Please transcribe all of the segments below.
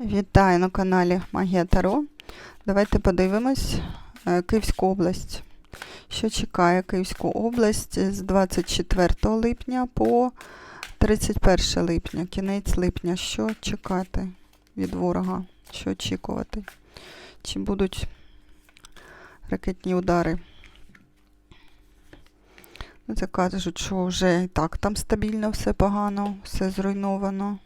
Вітаю на каналі Магія Таро. Давайте подивимось е, Київську область. Що чекає Київську область з 24 липня по 31 липня, кінець липня. Що чекати від ворога? Що очікувати? Чи будуть ракетні удари? Ну, Це кажуть, що вже і так там стабільно, все погано, все зруйновано.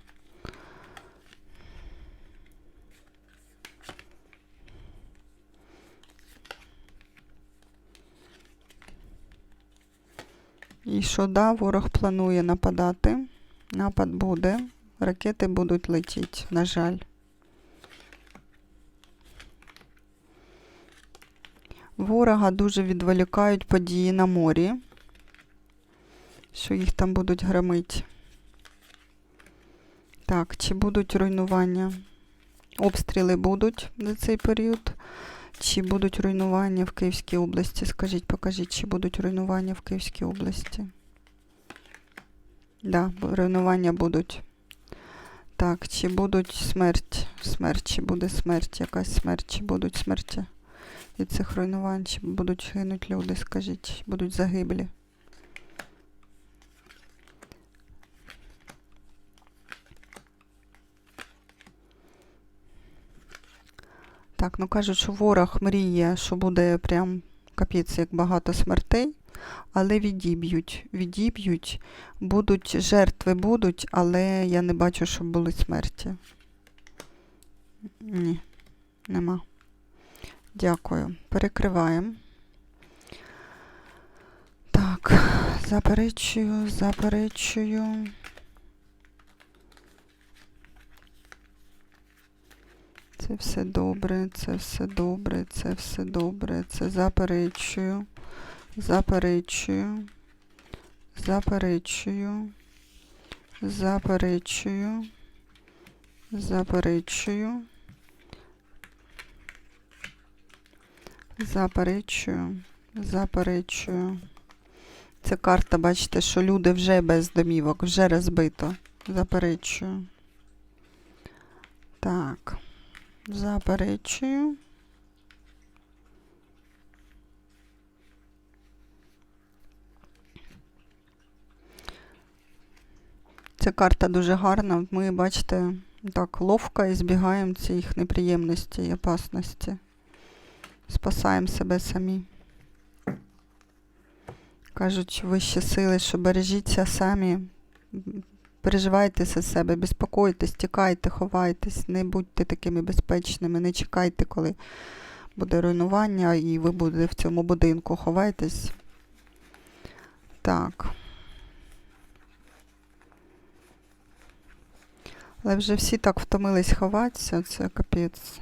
І що да, ворог планує нападати. Напад буде. Ракети будуть летіти, на жаль. Ворога дуже відволікають події на морі, що їх там будуть громити. Так, чи будуть руйнування? Обстріли будуть за цей період. Чи будуть руйнування в Київській області? Скажіть, покажіть, чи будуть руйнування в Київській області? Да, руйнування будуть. Так, чи будуть смерть? Смерть, чи буде смерть, якась смерть, чи будуть смерті від цих руйнувань, чи будуть гинуть люди, скажіть, чи будуть загиблі? Так, ну кажуть, що ворог мріє, що буде прям капець, як багато смертей, але відіб'ють. Відіб'ють, будуть жертви будуть, але я не бачу, щоб були смерті. Ні, нема. Дякую. Перекриваємо. Так, заперечую, заперечую. Це все добре, це все добре, це все добре, це заперечую, заперечую, заперечую, заперечую, заперечую, заперечую, заперечую. Це карта, бачите, що люди вже без домівок, вже розбито. Заперечую. Так. Заперечую. Ця карта дуже гарна. Ми, бачите, так ловко і збігаємо цих неприємностей і опасності. Спасаємо себе самі. Кажуть, вищі сили, що бережіться самі, Переживайте за себе, безпокойтесь, тікайте, ховайтесь, не будьте такими безпечними, не чекайте, коли буде руйнування і ви будете в цьому будинку. Ховайтесь. Так. Але вже всі так втомились ховатися, це капець.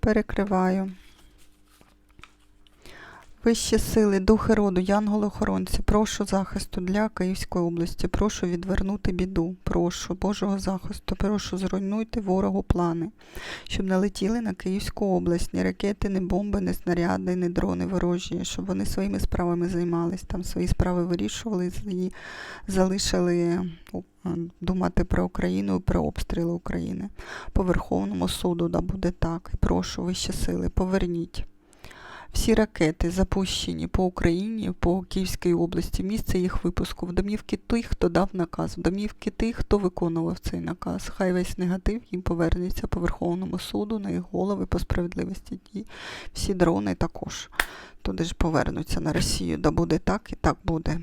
Перекриваю. Вищі сили, духи роду, янголи-охоронці, прошу захисту для Київської області, прошу відвернути біду, прошу Божого захисту, прошу зруйнуйте ворогу плани, щоб не летіли на Київську область, ні ракети, ні бомби, ні снаряди, ні дрони ворожі, щоб вони своїми справами займались, там свої справи вирішували і залишили думати про Україну і про обстріли України. По Верховному суду да буде так. Прошу вищі сили, поверніть. Всі ракети запущені по Україні, по Київській області, місце їх випуску, в домівки тих, хто дав наказ, в домівки тих, хто виконував цей наказ. Хай весь негатив їм повернеться по Верховному суду, на їх голови по справедливості. І всі дрони також туди ж повернуться на Росію. Да буде так і так буде.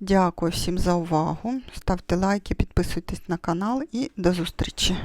Дякую всім за увагу. Ставте лайки, підписуйтесь на канал і до зустрічі.